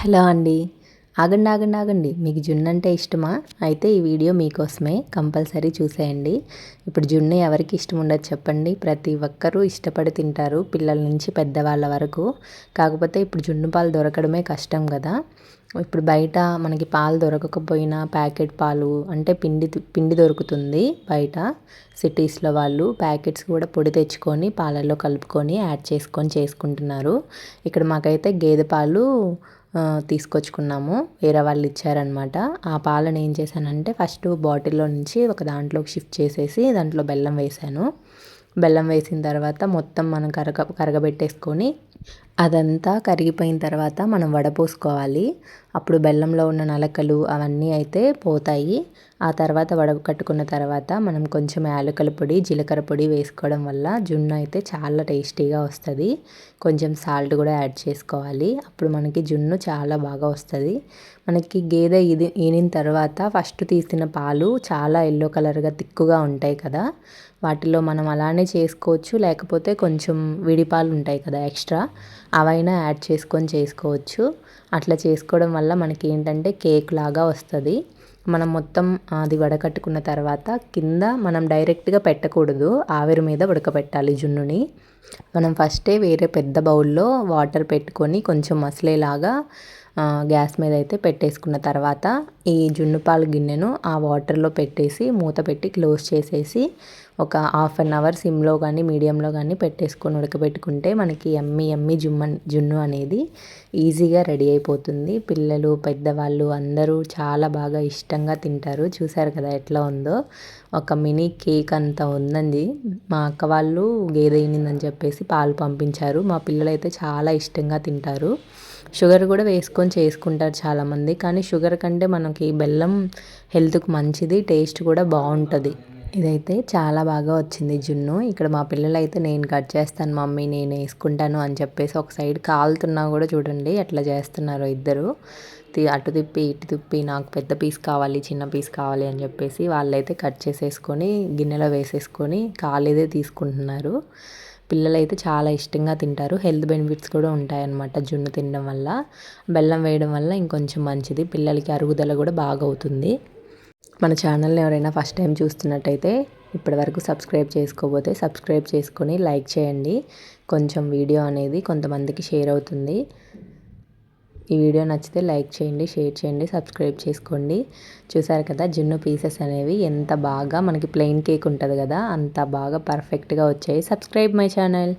Hello అండి. ఆగండి ఆగండి ఆగండి. మీకు జున్ను అంటే ఇష్టమా? అయితే ఈ వీడియో మీకోసమే కంపల్సరీ చూసేయండి. ఇప్పుడు జున్ను ఎవరికి ఇష్టం ఉండదు చెప్పండి. ప్రతి ఒక్కరూ ఇష్టపడి తింటారు పిల్లల నుంచి పెద్దవాళ్ళ వరకు. కాకపోతే ఇప్పుడు జున్ను పాలు దొరకడమే కష్టం కదా. ఇప్పుడు బయట మనకి పాలు దొరకకపోయినా ప్యాకెట్ పాలు అంటే పిండి పిండి దొరుకుతుంది బయట. సిటీస్లో వాళ్ళు ప్యాకెట్స్ కూడా పొడి తెచ్చుకొని పాలల్లో కలుపుకొని యాడ్ చేసుకొని చేసుకుంటున్నారు. ఇక్కడ మాకైతే గేదె పాలు తీసుకొచ్చుకున్నాము. వేరే వాళ్ళు ఇచ్చారనమాట ఆ పాలను ఏం చేశానంటే ఫస్ట్ బాటిల్లో నుంచి ఒక దాంట్లోకి షిఫ్ట్ చేసేసి దాంట్లో బెల్లం వేసాను బెల్లం వేసిన తర్వాత మొత్తం మనం కరగ కరగబెట్టేసుకొని అదంతా కరిగిపోయిన తర్వాత మనం వడపోసుకోవాలి అప్పుడు బెల్లంలో ఉన్న నలకలు అవన్నీ అయితే పోతాయి. ఆ తర్వాత వడకట్టుకున్న తర్వాత మనం కొంచెం యాలకుల పొడి జీలకర్ర పొడి వేసుకోవడం వల్ల జున్ను అయితే చాలా టేస్టీగా వస్తుంది. కొంచెం సాల్ట్ కూడా యాడ్ చేసుకోవాలి. అప్పుడు మనకి జున్ను చాలా బాగా వస్తుంది. మనకి గేదె ఇది ఈనిన తర్వాత ఫస్ట్ తీసిన పాలు చాలా ఎల్లో కలర్గా తిక్కుగా ఉంటాయి కదా. వాటిలో మనం అలానే చేసుకోవచ్చు. లేకపోతే కొంచెం విడిపాలు ఉంటాయి కదా ఎక్స్ట్రా. అవైనా యాడ్ చేసుకొని చేసుకోవచ్చు. అట్లా చేసుకోవడం వల్ల మనకి ఏంటంటే కేక్ లాగా వస్తుంది. మనం మొత్తం అది వడకట్టుకున్న తర్వాత కింద మనం డైరెక్ట్గా పెట్టకూడదు. ఆవిరి మీద ఉడకబెట్టాలి జున్నుని. మనం ఫస్టే వేరే పెద్ద బౌల్లో వాటర్ పెట్టుకొని కొంచెం మసలేలాగా గ్యాస్ మీద అయితే పెట్టేసుకున్న తర్వాత ఈ జున్నుపాలు గిన్నెను ఆ వాటర్లో పెట్టేసి మూత పెట్టి క్లోజ్ చేసేసి ఒక హాఫ్ అన్ అవర్ సిమ్లో కానీ మీడియంలో కానీ పెట్టేసుకొని ఉడకబెట్టుకుంటే మనకి ఎమ్మి ఎమ్మి జుమ్మ జున్ను అనేది ఈజీగా రెడీ అయిపోతుంది. పిల్లలు పెద్దవాళ్ళు అందరూ చాలా బాగా ఇష్టంగా తింటారు. చూసారు కదా ఎట్లా ఉందో? ఒక మినీ కేక్ అంత ఉందండి. మా అక్క వాళ్ళు గేదె చెప్పేసి పాలు పంపించారు. మా పిల్లలు అయితే చాలా ఇష్టంగా తింటారు. షుగర్ కూడా వేసుకొని చేసుకుంటారు చాలామంది. కానీ షుగర్ కంటే మనకి బెల్లం హెల్త్కి మంచిది టేస్ట్ కూడా బాగుంటుంది. ఇదైతే చాలా బాగా వచ్చింది జున్ను. ఇక్కడ మా పిల్లలు అయితే నేను కట్ చేస్తాను మమ్మీ నేను వేసుకుంటాను అని చెప్పేసి ఒక సైడ్ కాలుతున్నా కూడా చూడండి ఎట్లా చేస్తున్నారు ఇద్దరు. అటు తిప్పి ఇటు తిప్పి నాకు పెద్ద పీస్ కావాలి చిన్న పీస్ కావాలి అని చెప్పేసి వాళ్ళైతే కట్ చేసేసుకొని గిన్నెలో వేసేసుకొని కాలేదే తీసుకుంటున్నారు. పిల్లలైతే చాలా ఇష్టంగా తింటారు. హెల్త్ బెనిఫిట్స్ కూడా ఉంటాయన్నమాట జున్ను తినడం వల్ల. బెల్లం వేయడం వల్ల ఇంకొంచెం మంచిది. పిల్లలకి అరుగుదల కూడా బాగా అవుతుంది మన ఛానల్ని ఎవరైనా ఫస్ట్ టైం చూస్తున్నట్టయితే ఇప్పటి వరకు సబ్స్క్రైబ్ చేసుకోబోతే సబ్స్క్రైబ్ చేసుకొని లైక్ చేయండి. కొంచెం వీడియో అనేది కొంతమందికి షేర్ అవుతుంది. ఈ వీడియో నచ్చితే లైక్ చేయండి షేర్ చేయండి సబ్స్క్రైబ్ చేసుకోండి. చూసారు కదా జున్ను పీసెస్ అనేవి ఎంత బాగా మనకి ప్లెయిన్ కేక్ ఉంటుంది కదా అంత బాగా పర్ఫెక్ట్గా వచ్చాయి. Subscribe my channel.